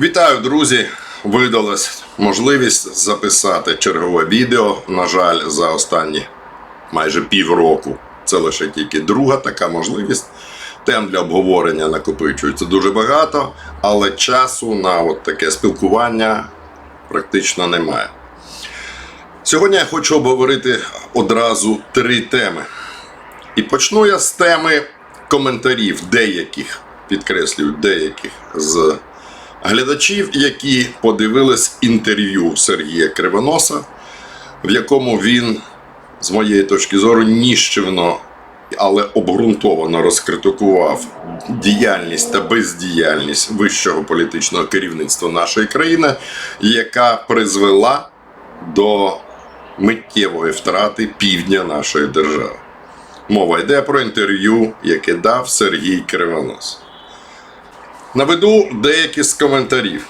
Вітаю, друзі! Видалась можливість записати чергове відео. На жаль, за останні майже півроку. Це лише тільки друга така можливість. Тем для обговорення накопичується дуже багато, але часу на от таке спілкування практично немає. Сьогодні я хочу обговорити одразу три теми. І почну я з теми коментарів деяких, підкреслюю, деяких з глядачів, які подивились інтерв'ю Сергія Кривоноса, в якому він, з моєї точки зору, ніщівно, але обґрунтовано розкритикував діяльність та бездіяльність вищого політичного керівництва нашої країни, яка призвела до миттєвої втрати півдня нашої держави. Мова йде про інтерв'ю, яке дав Сергій Кривонос. Наведу деякі з коментарів.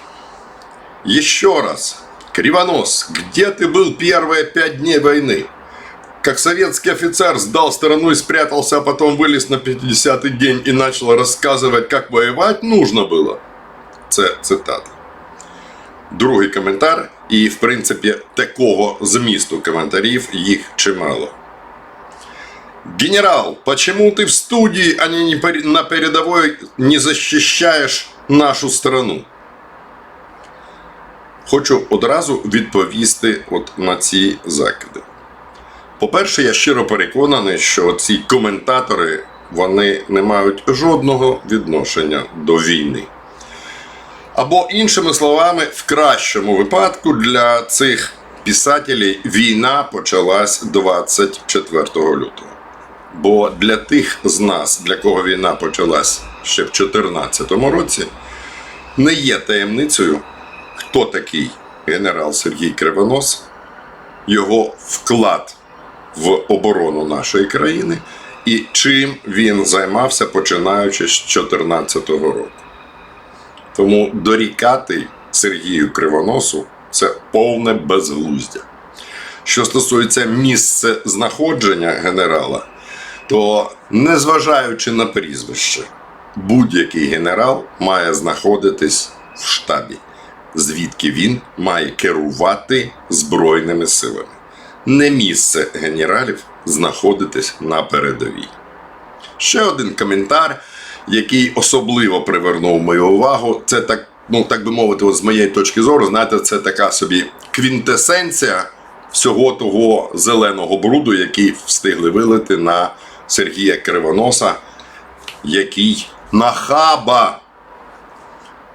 Еще раз. Кривонос, где ты был первые пять дней войны? Как советский офицер сдал страну и спрятался, а потом вылез на 50-й день и начал рассказывать, как воевать нужно было. Це цитата. Другий коментар, і в принципі такого змісту коментарів їх чимало. Генерал, почему ты в студии, а не на передовой не защищаешь нашу страну? Хочу одразу відповісти от на ці закиди. По-перше, я щиро переконаний, що ці коментатори вони не мають жодного відношення до війни. Або, іншими словами, в кращому випадку для цих писателів війна почалась 24 лютого. Бо для тих з нас, для кого війна почалась ще в 2014 році, не є таємницею, хто такий генерал Сергій Кривонос, його вклад в оборону нашої країни і чим він займався починаючи з 2014 року. Тому дорікати Сергію Кривоносу це повне безглуздя. Що стосується місця знаходження генерала, то незважаючи на прізвище, будь-який генерал має знаходитись в штабі, звідки він має керувати Збройними силами. Не місце генералів знаходитись на передовій. Ще один коментар, який особливо привернув мою увагу, це так, ну так би мовити, от з моєї точки зору, знаєте, це така собі квінтесенція всього того зеленого бруду, який встигли вилити на Сергія Кривоноса, який нахаба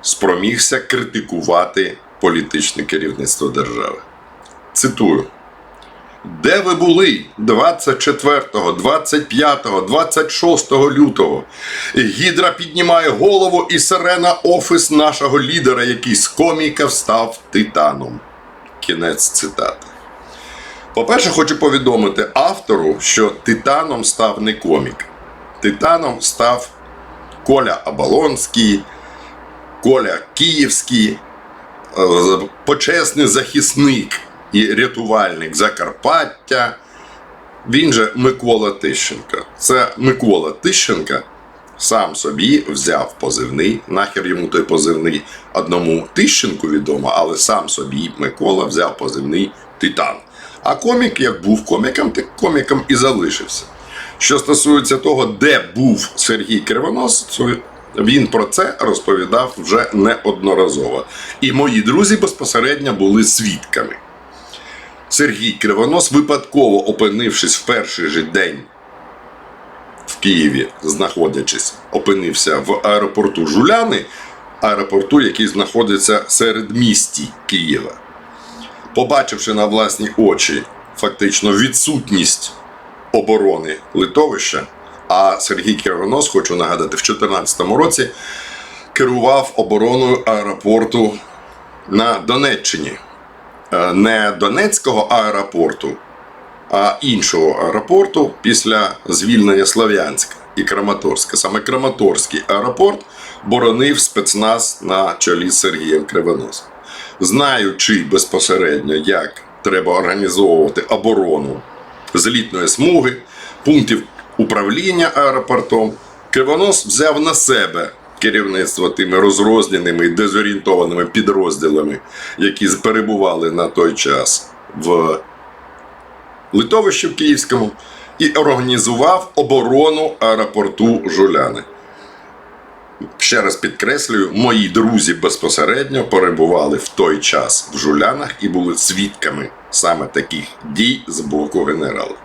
спромігся критикувати політичне керівництво держави. Цитую. Де ви були 24, 25, 26 лютого? Гідра піднімає голову і сирена офіс нашого лідера, який з коміка встав титаном. Кінець цитати. По-перше, хочу повідомити автору, що титаном став не комік. Титаном став Коля Абалонський, Коля Київський, е, почесний захисник і рятувальник Закарпаття. Він же Микола Тищенка. Це Микола Тищенка сам собі взяв позивний, нахер йому той позивний одному Тищенку відомо, але сам собі Микола взяв позивний Титан. А комік, як був коміком, так коміком і залишився. Що стосується того, де був Сергій Кривонос, він про це розповідав вже неодноразово. І мої друзі безпосередньо були свідками. Сергій Кривонос, випадково опинившись в перший же день в Києві, знаходячись, опинився в аеропорту Жуляни, аеропорту, який знаходиться серед місті Києва. Побачивши на власні очі фактично відсутність оборони литовища, а Сергій Кривонос, хочу нагадати, в 2014 році керував обороною аеропорту на Донеччині. Е, Не Донецького аеропорту, а іншого аеропорту після звільнення Слов'янська і Краматорська. Саме Краматорський аеропорт боронив спецназ на чолі з Сергієм Кривоносом. Знаючи безпосередньо, як треба організовувати оборону злітної смуги, пунктів управління аеропортом, Кривонос взяв на себе керівництво тими розрозненими і дезорієнтованими підрозділами, які перебували на той час в литовищі в Київському, і організував оборону аеропорту Жуляни. Ще раз підкреслюю, мої друзі безпосередньо перебували в той час в Жулянах і були свідками саме таких дій з боку генерала.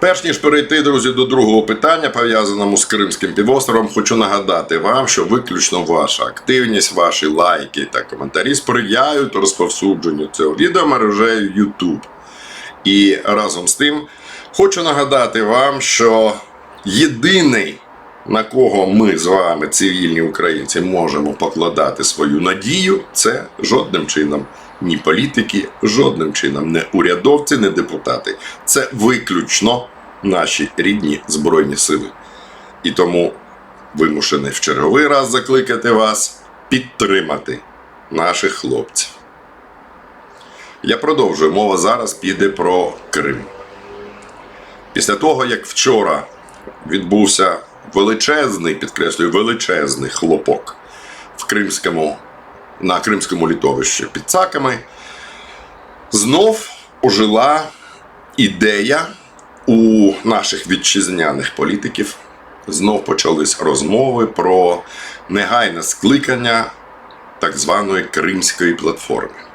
Перш ніж перейти, друзі, до другого питання, пов'язаному з Кримським півостровом, хочу нагадати вам, що виключно ваша активність, ваші лайки та коментарі сприяють розповсюдженню цього відео мережею YouTube. І разом з тим хочу нагадати вам, що єдиний, на кого ми з вами, цивільні українці, можемо покладати свою надію, це жодним чином ні політики, жодним чином не урядовці, не депутати. Це виключно наші рідні Збройні Сили. І тому вимушений в черговий раз закликати вас підтримати наших хлопців. Я продовжую. Мова зараз піде про Крим. Після того, як вчора відбувся величезний, підкреслюю, величезний хлопок в Кримському, на Кримському літовищі під цаками, знов ожила ідея у наших вітчизняних політиків. Знов почались розмови про негайне скликання так званої Кримської платформи.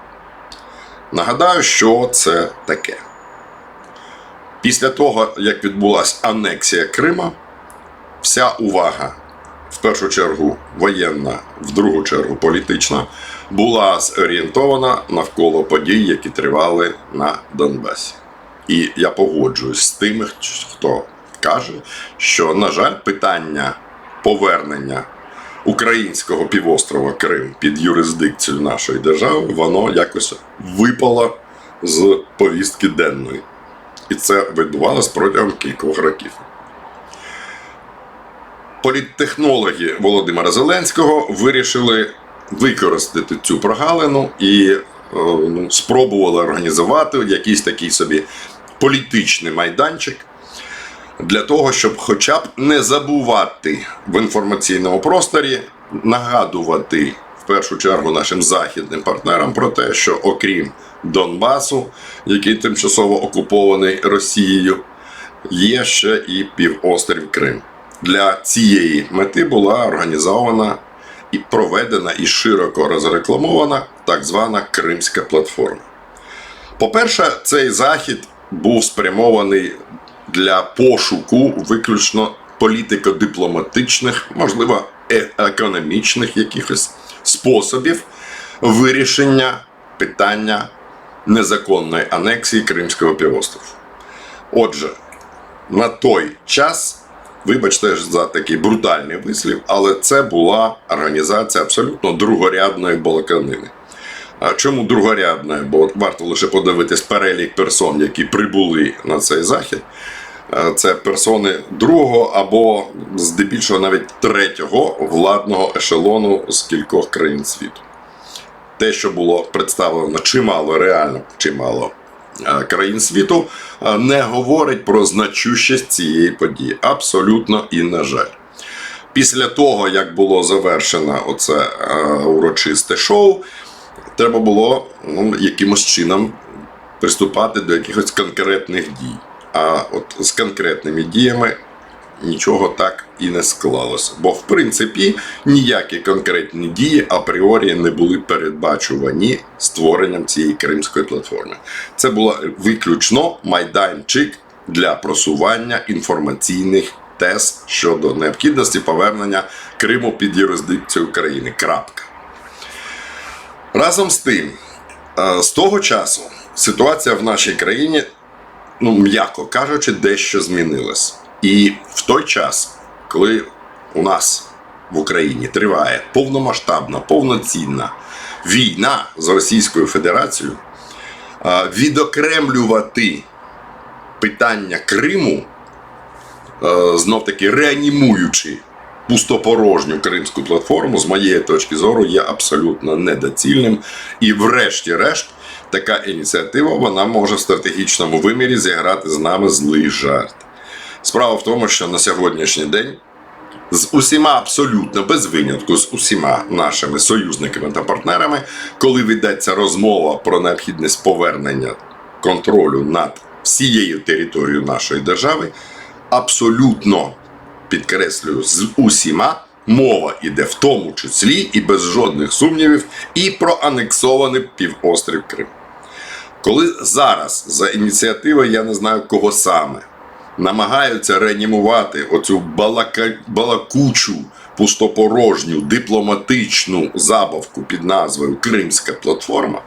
Нагадаю, що це таке. Після того, як відбулася анексія Крима, вся увага, в першу чергу воєнна, в другу чергу політична, була зорієнтована навколо подій, які тривали на Донбасі. І я погоджуюсь з тими, хто каже, що, на жаль, питання повернення українського півострова Крим під юрисдикцію нашої держави, воно якось випало з повістки денної. І це відбувалося протягом кількох років. Політтехнологи Володимира Зеленського вирішили використати цю прогалину і е, ну, спробували організувати якийсь такий собі політичний майданчик для того, щоб хоча б не забувати в інформаційному просторі, нагадувати в першу чергу нашим західним партнерам про те, що окрім Донбасу, який тимчасово окупований Росією, є ще і півострів Крим. Для цієї мети була організована і проведена і широко розрекламована так звана Кримська платформа. По-перше, цей захід був спрямований для пошуку виключно політико-дипломатичних, можливо, е- економічних якихось способів вирішення питання незаконної анексії Кримського півострову. Отже, на той час, вибачте за такий брутальний вислів, але це була організація абсолютно другорядної балаканини. А чому другорядною? Бо варто лише подивитись перелік персон, які прибули на цей захід. Е, Це персони другого або здебільшого навіть третього владного ешелону з кількох країн світу. Те, що було представлено чимало, реально чимало е, країн світу, е, не говорить про значущість цієї події. Абсолютно і на жаль. Після того, як було завершено оце урочисте шоу, треба було ну, якимось чином приступати до якихось конкретних дій. А от з конкретними діями нічого так і не склалося. Бо, в принципі, ніякі конкретні дії апріорі не були передбачувані створенням цієї кримської платформи. Це була виключно майданчик для просування інформаційних тез щодо необхідності повернення Криму під юрисдикцію України. Крапка. Разом з тим, е, з того часу ситуація в нашій країні, ну м'яко кажучи, дещо змінилась. І в той час, коли у нас в Україні триває повномасштабна, повноцінна війна з Російською Федерацією, відокремлювати питання Криму, знов таки реанімуючи пустопорожню кримську платформу, з моєї точки зору, є абсолютно недоцільним. І, врешті-решт, така ініціатива вона може в стратегічному вимірі зіграти з нами злий жарт. Справа в тому, що на сьогоднішній день з усіма абсолютно без винятку, з усіма нашими союзниками та партнерами, коли ведеться розмова про необхідність повернення контролю над всією територією нашої держави, абсолютно підкреслюю, з усіма мова йде в тому числі і без жодних сумнівів, і про анексований півострів Крим. Коли зараз за ініціативи, я не знаю кого саме, намагаються реанімувати оцю балака... балакучу, пустопорожню, дипломатичну забавку під назвою Кримська платформа,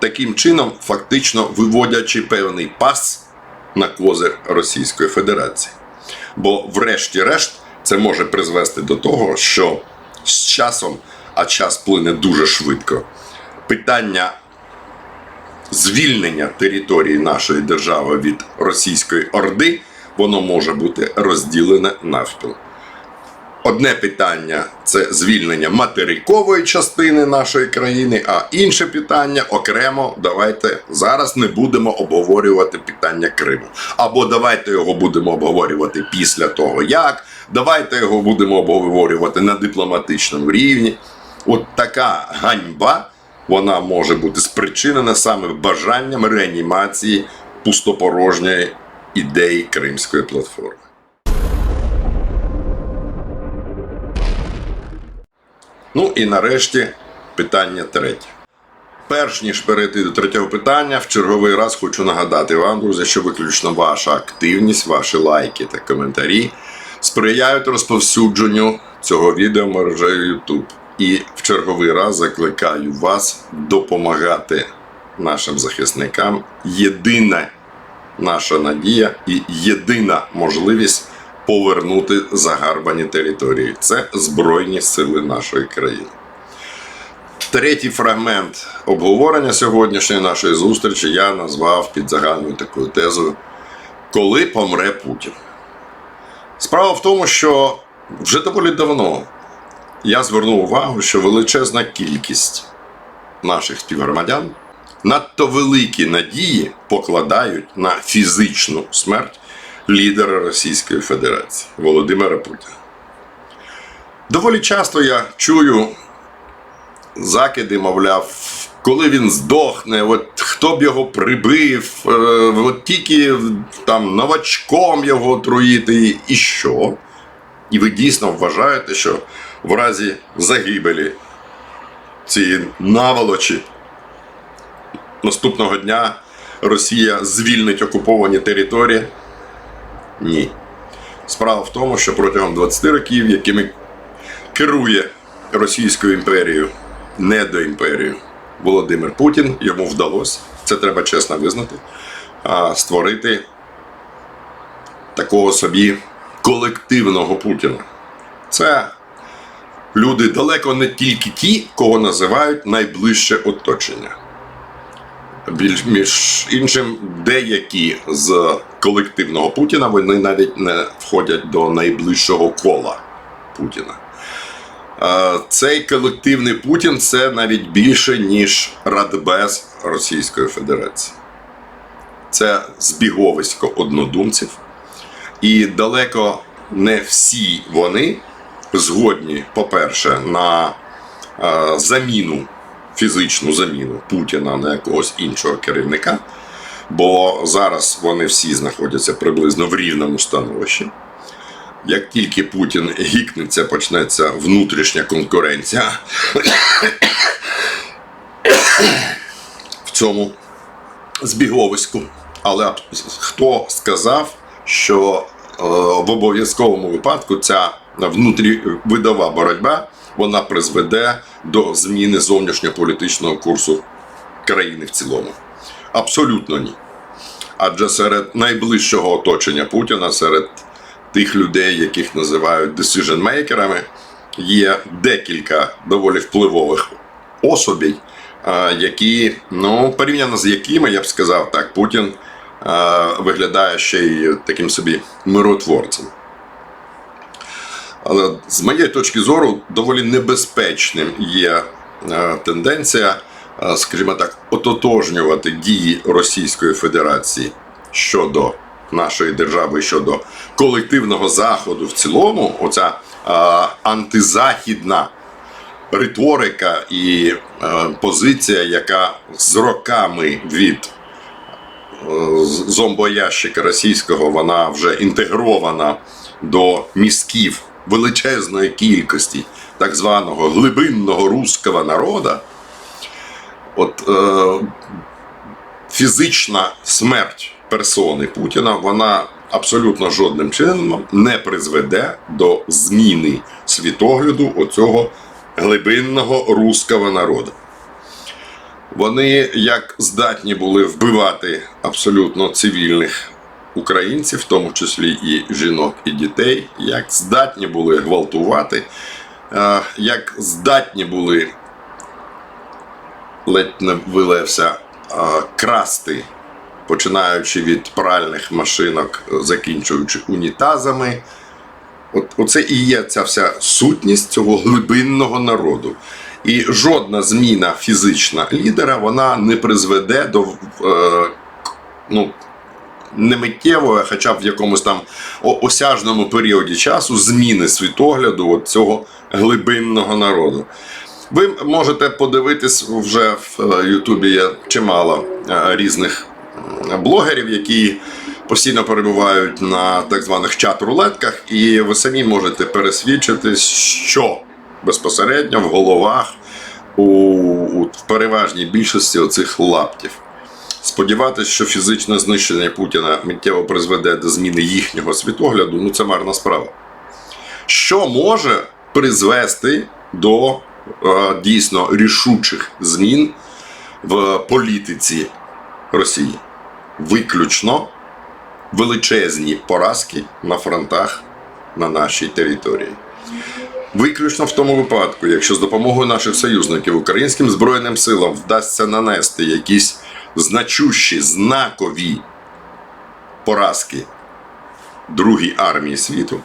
таким чином, фактично виводячи певний пас на козир Російської Федерації. Бо, врешті-решт, це може призвести до того, що з часом, а час плине дуже швидко, питання звільнення території нашої держави від російської орди, воно може бути розділене навпіл. Одне питання це звільнення материкової частини нашої країни, а інше питання окремо. Давайте зараз не будемо обговорювати питання Криму. Або давайте його будемо обговорювати після того, як. Давайте його будемо обговорювати на дипломатичному рівні. От така ганьба вона може бути спричинена саме бажанням реанімації пустопорожньої ідеї Кримської платформи. Ну і нарешті питання третє. Перш ніж перейти до третього питання, в черговий раз хочу нагадати вам, друзі, що виключно ваша активність, ваші лайки та коментарі сприяють розповсюдженню цього відео мережею YouTube. І в черговий раз закликаю вас допомагати нашим захисникам. Єдина наша надія і єдина можливість повернути загарбані території. Це Збройні сили нашої країни. Третій фрагмент обговорення сьогоднішньої нашої зустрічі я назвав під загальною такою тезою Коли помре Путін. Справа в тому, що вже доволі давно я звернув увагу, що величезна кількість наших співгромадян надто великі надії покладають на фізичну смерть лідера Російської Федерації Володимира Путіна. Доволі часто я чую закиди, мовляв, коли він здохне, от хто б його прибив, е, от тільки там новачком його отруїти, і що? І ви дійсно вважаєте, що в разі загибелі цієї наволочі наступного дня Росія звільнить окуповані території? Ні. Справа в тому, що протягом 20 років, якими керує Російською імперією, недоімперією, Володимир Путін, йому вдалося, це треба чесно визнати, створити такого собі колективного Путіна. Це люди далеко не тільки ті, кого називають найближче оточення. Більш між іншим, деякі з колективного Путіна вони навіть не входять до найближчого кола Путіна. Цей колективний Путін це навіть більше, ніж Радбез Російської Федерації. Це збіговисько однодумців. І далеко не всі вони згодні, по-перше, на е, заміну, фізичну заміну Путіна на якогось іншого керівника, бо зараз вони всі знаходяться приблизно в рівному становищі. Як тільки Путін гікнеться, почнеться внутрішня конкуренція в цьому збіговиську. Але хто сказав, що е, в обов'язковому випадку ця внутрівидова боротьба вона призведе до зміни зовнішньополітичного курсу країни в цілому? Абсолютно ні. Адже серед найближчого оточення Путіна, серед тих людей, яких називають decision-мейкерами, є декілька доволі впливових особей, які, ну, порівняно з якими, я б сказав так, Путін виглядає ще й таким собі миротворцем. Але з моєї точки зору доволі небезпечним є е, тенденція, е, скажімо так, ототожнювати дії Російської Федерації щодо нашої держави, щодо колективного заходу в цілому, оця е, антизахідна риторика і позиція, яка з роками від зомбоящика російського вона вже інтегрована до мізків величезної кількості так званого глибинного руського народа. От е, фізична смерть персони Путіна, вона абсолютно жодним чином не призведе до зміни світогляду оцього глибинного руського народу. Вони як здатні були вбивати абсолютно цивільних українців, в тому числі і жінок, і дітей, як здатні були гвалтувати, е, як здатні були ледь не вилився е, красти, починаючи від пральних машинок, закінчуючи унітазами. От, оце і є ця вся сутність цього глибинного народу. І жодна зміна фізична лідера вона не призведе до е, ну, не миттєвої, а хоча б в якомусь там осяжному періоді часу зміни світогляду от цього глибинного народу. Ви можете подивитись вже в е, Ютубі є чимало е, різних блогерів, які постійно перебувають на так званих чат-рулетках, і ви самі можете пересвідчитись, що безпосередньо в головах у, у переважній більшості оцих лаптів. Сподіватися, що фізичне знищення Путіна миттєво призведе до зміни їхнього світогляду, ну це марна справа. Що може призвести до е, дійсно рішучих змін в політиці Росії? Виключно величезні поразки на фронтах на нашій території. Виключно в тому випадку, якщо з допомогою наших союзників українським збройним силам вдасться нанести якісь значущі, знакові поразки Другій армії світу,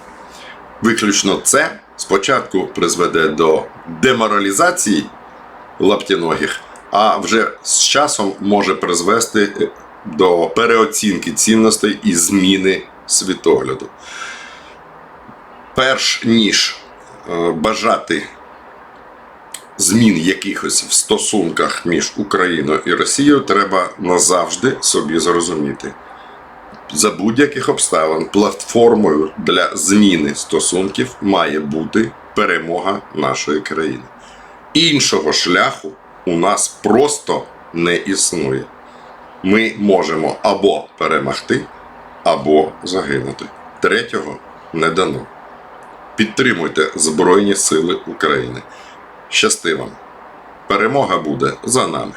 виключно це спочатку призведе до деморалізації лаптіногих, а вже з часом може призвести е, до переоцінки цінностей і зміни світогляду. Перш ніж е, бажати змін якихось в стосунках між Україною і Росією, треба назавжди собі зрозуміти. За будь-яких обставин платформою для зміни стосунків має бути перемога нашої країни. Іншого шляху у нас просто не існує. Ми можемо або перемогти, або загинути. Третього не дано. Підтримуйте Збройні Сили України. Щасти вам! Перемога буде за нами.